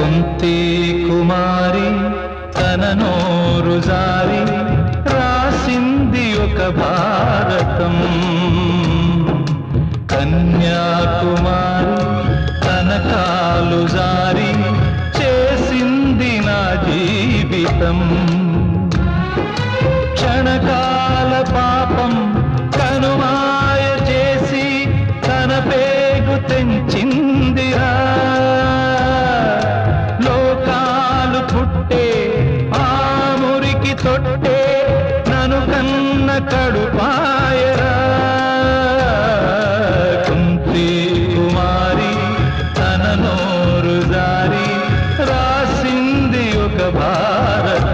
కుంతి కుమారి తన నోరు జారి రాసింది ఒక భారతం. కన్యాకుమారి తన కాలు జారి చేసింది నా జీవితం. క్షణకాల పాపం కనుమాయ చేసి తన పేగు తెంచి తొట్టే నను కన్న కడుపాయరా. కుంతి కుమారి తన నోరు దారి రాసింది ఒక భారత